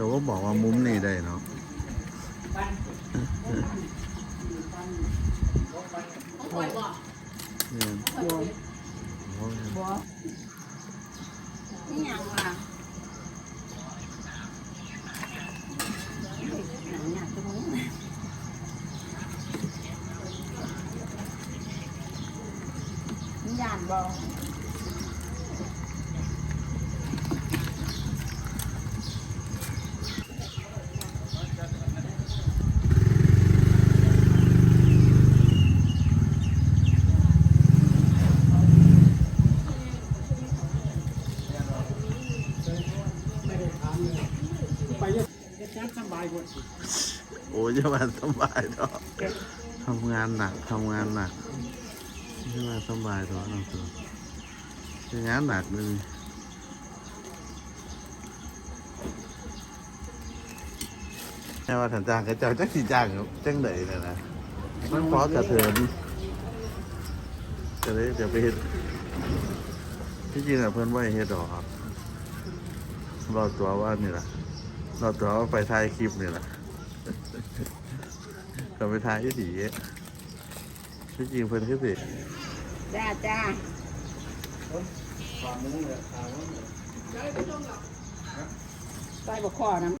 จะว่าบอกว่ามุมนี่ได้เนาะปล่อยบ่เนี่ยปล่อยโอ้ยบ่นี่ยังล่ะหนังหนักตรงนี้ยานบ่ จะสบายกว่าโอ้ยจะมาสบายเนาะทำงานหนักทำงานหนักจะมาสบายเนาะน้องตัวงานหนักเลยแค่ว่าถันจ้างก็เจ้าจักสีจ้างจังเดยเลยนะมันพอกระเทือนจะได้เดี๋ยวไปเฮ็ดที่จริงอะเพื่อนว่าให้เฮ็ดดอกครับรอตัวว่านี่แหละ รอตัวว่าไปถ่ายคลิปนี่แหละก็ไปถ่ายที่สีที่จริงเพื่อนคือสิจ้าจ้าฝ่ามือเลยฝ่ามือใส่บ่ข้อน้ำ